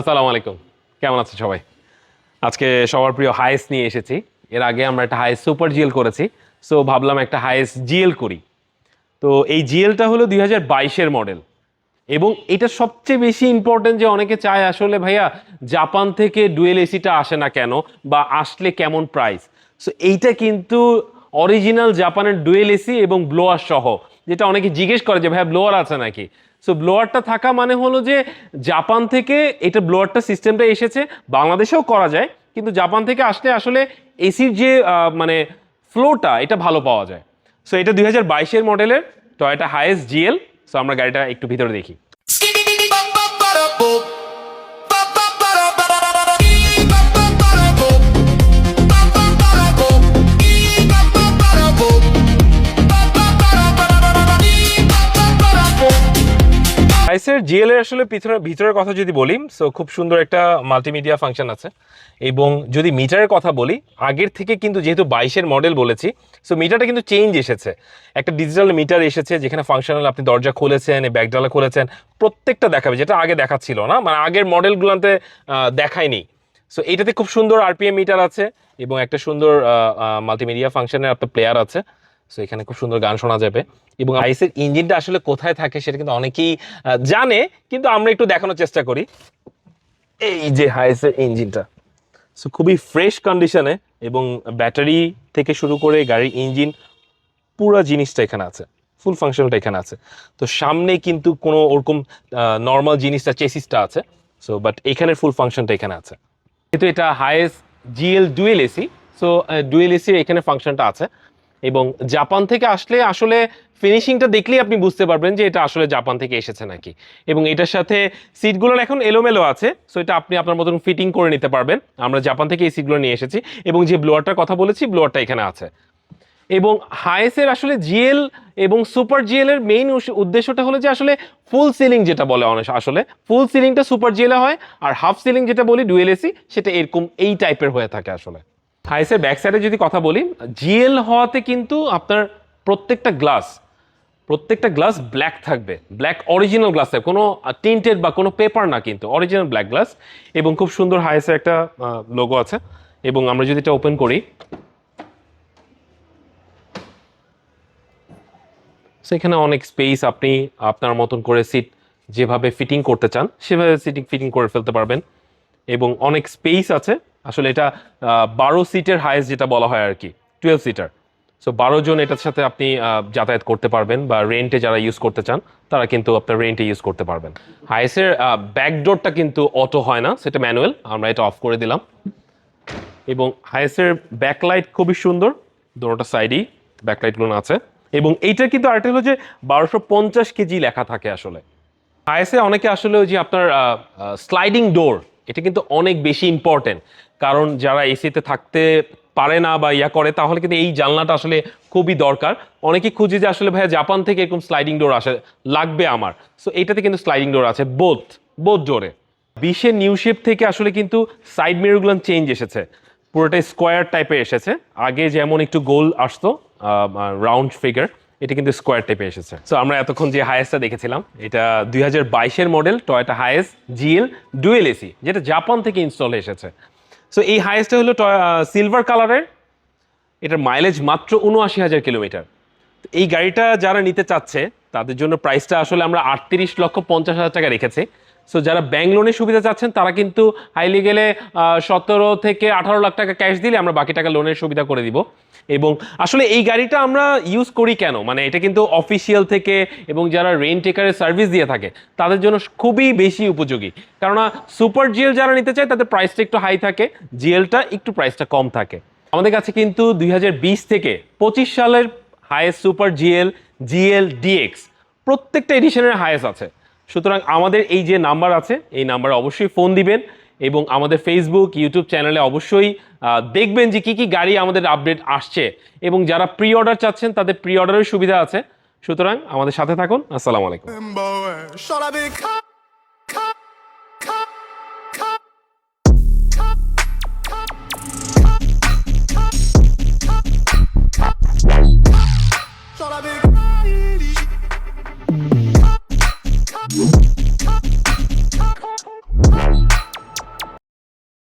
আসসালামু আলাইকুম। কেমন আছে সবাই? আজকে সবার প্রিয় হাইস নিয়ে এসেছি। এর আগে আমরা একটা হাইস সুপার জিএল করেছি, সো ভাবলাম একটা হাইস জিএল করি। তো এই জিএলটা হলো দুই হাজার বাইশের মডেল। এবং এটা সবচেয়ে বেশি ইম্পর্টেন্ট যে অনেকে চায় আসলে, ভাইয়া, জাপান থেকে ডুয়েল এসিটা আসে না কেন? বা আসলে কেমন প্রাইস সো এইটা কিন্তু অরিজিনাল জাপানের ডুয়েল এসি এবং ব্লোয়ার সহ, যেটা অনেকে জিজ্ঞেস করে যে, ভাইয়া ব্লোয়ার আছে নাকি? সো ব্লোয়ারটা থাকা মানে হলো যে জাপান থেকে এটা ব্লোয়ারটা সিস্টেমটা এসেছে, বাংলাদেশেও করা যায়, কিন্তু জাপান থেকে আসলে আসলে এসির যে মানে ফ্লোটা এটা ভালো পাওয়া যায়। সো এটা দুই হাজার বাইশের মডেলের টয়টা হায়েস্ট জিএল সো আমরা গাড়িটা একটু ভিতরে দেখি। আইসের জিএল এর আসলে ভিতরে ভিতরের কথা যদি বলি সো খুব সুন্দর একটা মাল্টিমিডিয়া ফাংশন আছে। এবং যদি মিটারের কথা বলি, আগের থেকে কিন্তু যেহেতু বাইশের মডেল বলেছি সো মিটারটা কিন্তু চেঞ্জ এসেছে। একটা ডিজিটাল মিটার এসেছে যেখানে ফাংশনাল আপনি দরজা খুলেছেন ব্যাকডালা খুলেছেন, প্রত্যেকটা দেখাবে, যেটা আগে দেখাচ্ছিল না মানে আগের মডেলগুলোতে দেখায়নি। সো এটাতে খুব সুন্দর আরপিএম মিটার আছে, এবং একটা সুন্দর মাল্টিমিডিয়া ফাংশনের আপনার প্লেয়ার আছে। সো এখানে খুব সুন্দর গান শোনা যাবে। এবং আইসের ইঞ্জিনটা আসলে কোথায় থাকে সেটা কিন্তু অনেকেই জানে, কিন্তু আমরা একটু দেখানোর চেষ্টা করি। এই যে হাইসের ইঞ্জিনটা। সো খুবই ফ্রেশ কন্ডিশনে এবং ব্যাটারি থেকে শুরু করে গাড়ির ইঞ্জিন, পুরো জিনিসটা এখানে আছে। ফুল ফাংশনটা এখানে আছে। তো, সামনে কিন্তু কোনো ওরকম নর্মাল জিনিসটা চেসিসটা আছে। সো বাট এখানের ফুল ফাংশনটা এখানে আছে। কিন্তু এটা Hiace GL dual AC so dual এসির এখানে ফাংশনটা আছে। এবং জাপান থেকে আসলে আসলে ফিনিশিংটা দেখলেই আপনি বুঝতে পারবেন যে এটা আসলে জাপান থেকে এসেছে নাকি। এবং এটার সাথে সিটগুলোর এখন এলোমেলো আছে সো এটা আপনি আপনার মতন ফিটিং করে নিতে পারবেন। আমরা জাপান থেকে এই সিটগুলো নিয়ে এসেছি এবং যে ব্লোয়ারটার কথা বলেছি, ব্লোয়ারটা এখানে আছে। এবং হায়েসের আসলে জিএল এবং সুপার জিএল এর মেইন উদ্দেশ্যটা হলো যে আসলে ফুল সিলিং যেটা বলে অনেক আসলে ফুল সিলিংটা সুপার জিএলে হয়, আর হাফ সিলিং যেটা বলি ডুয়েল এসি সেটা এরকম এই টাইপের হয়ে থাকে আসলে। হাইসের ব্যাক সাইডে যদি কথা বলি জিএল হওয়াতে কিন্তু আপনার প্রত্যেকটা গ্লাস প্রত্যেকটা গ্লাস ব্ল্যাক থাকবে। ব্ল্যাক অরিজিনাল গ্লাস থাকবে কোনো টিন্টেড বা কোনো পেপার না কিন্তু অরিজিনাল ব্ল্যাক গ্লাস এবং খুব সুন্দর হাইসের একটা লোগো আছে। এবং আমরা যদি এটা ওপেন করি, সেখানে অনেক স্পেস আপনি আপনার মতন করে সিট যেভাবে ফিটিং করতে চান, সেভাবে সিটিং ফিটিং করে ফেলতে পারবেন। এবং অনেক স্পেস আছে আসলে এটা বারো সিটের হাইয়েস্ট যেটা বলা হয় আর কি টুয়েলভ সিটার সো বারো জন এটার সাথে আপনি যাতায়াত করতে পারবেন বা রেন্টে যারা ইউজ করতে চান, তারা কিন্তু আপনার রেন্টে ইউজ করতে পারবেন। হাইসের ব্যাকডোরটা কিন্তু অটো হয় না, সেটা ম্যানুয়াল আমরা এটা অফ করে দিলাম। এবং হাইসের ব্যাকলাইট খুবই সুন্দর দুটোটা সাইডেই ব্যাকলাইটগুলো আছে। এবং এইটা কিন্তু আরেকটা হলো যে বারোশো পঞ্চাশ কেজি লেখা থাকে আসলে। আইএসএ অনেকে আসলে ওই যে আপনার স্লাইডিং ডোর এটা কিন্তু অনেক বেশি ইম্পর্টেন্ট কারণ যারা এসিতে থাকতে পারে না বা ইয়া করে, তাহলে কিন্তু এই জানলাটা আসলে খুবই দরকার। অনেকে খুঁজে যে আসলে ভাইয়া জাপান থেকে এরকম স্লাইডিং ডোর আসে, লাগবে আমার। সো এটাতে কিন্তু স্লাইডিং ডোর আছে বোথ বোথ ডোরে বিশের নিউ শেপ থেকে আসলে কিন্তু সাইড মিররগুলো চেঞ্জ এসেছে। পুরোটাই স্কোয়ার টাইপের এসেছে। আগে যেমন একটু গোল আসতো রাউন্ড ফিগার এটা কিন্তু স্কোয়ার টাইপে এসেছে। সো আমরা এতক্ষণ যে হায়েস্টটা দেখেছিলাম, এটা দুই হাজার বাইশের model Toyota Hiace GL dual AC যেটা জাপান থেকে ইনস্টল এসেছে। সো এই হায়েস্টটা হলো সিলভার কালারের এটার মাইলেজ মাত্র উনআশি হাজার কিলোমিটার এই গাড়িটা যারা নিতে চাচ্ছে তাদের জন্য প্রাইসটা আসলে আমরা আটত্রিশ লক্ষ পঞ্চাশ হাজার টাকা রেখেছি। সো যারা ব্যাংক লোনের সুবিধা চাচ্ছেন, তারা কিন্তু হাইলি গেলে সতেরো থেকে আঠারো লাখ টাকা ক্যাশ দিলে আমরা বাকি টাকা লোনের সুবিধা করে দিব। এবং আসলে এই গাড়িটা আমরা ইউজ করি কেন? মানে এটা কিন্তু অফিসিয়াল থেকে এবং যারা রেন্ট টেকারের সার্ভিস দিয়ে থাকে, তাদের জন্য খুবই বেশি উপযোগী। কেননা সুপার জিএল যারা নিতে চায়, তাদের প্রাইসটা একটু হাই থাকে জিএলটা একটু প্রাইসটা কম থাকে। আমাদের কাছে কিন্তু দুই হাজার বিশ থেকে পঁচিশ সালের Hiace super GL GL DX প্রত্যেকটা এডিশনের হায়েস্ট আছে। সুতরাং আমাদের এই যে নাম্বার আছে, এই নাম্বারে অবশ্যই ফোন দিবেন এবং আমাদের ফেসবুক ইউটিউব চ্যানেলে অবশ্যই দেখবেন যে কি কি গাড়ি আমাদের আপডেট আসছে এবং যারা প্রি অর্ডার চাচ্ছেন, তাদের প্রি অর্ডারের সুবিধা আছে। সুতরাং আমাদের সাথে থাকুন। আসসালামু আলাইকুম।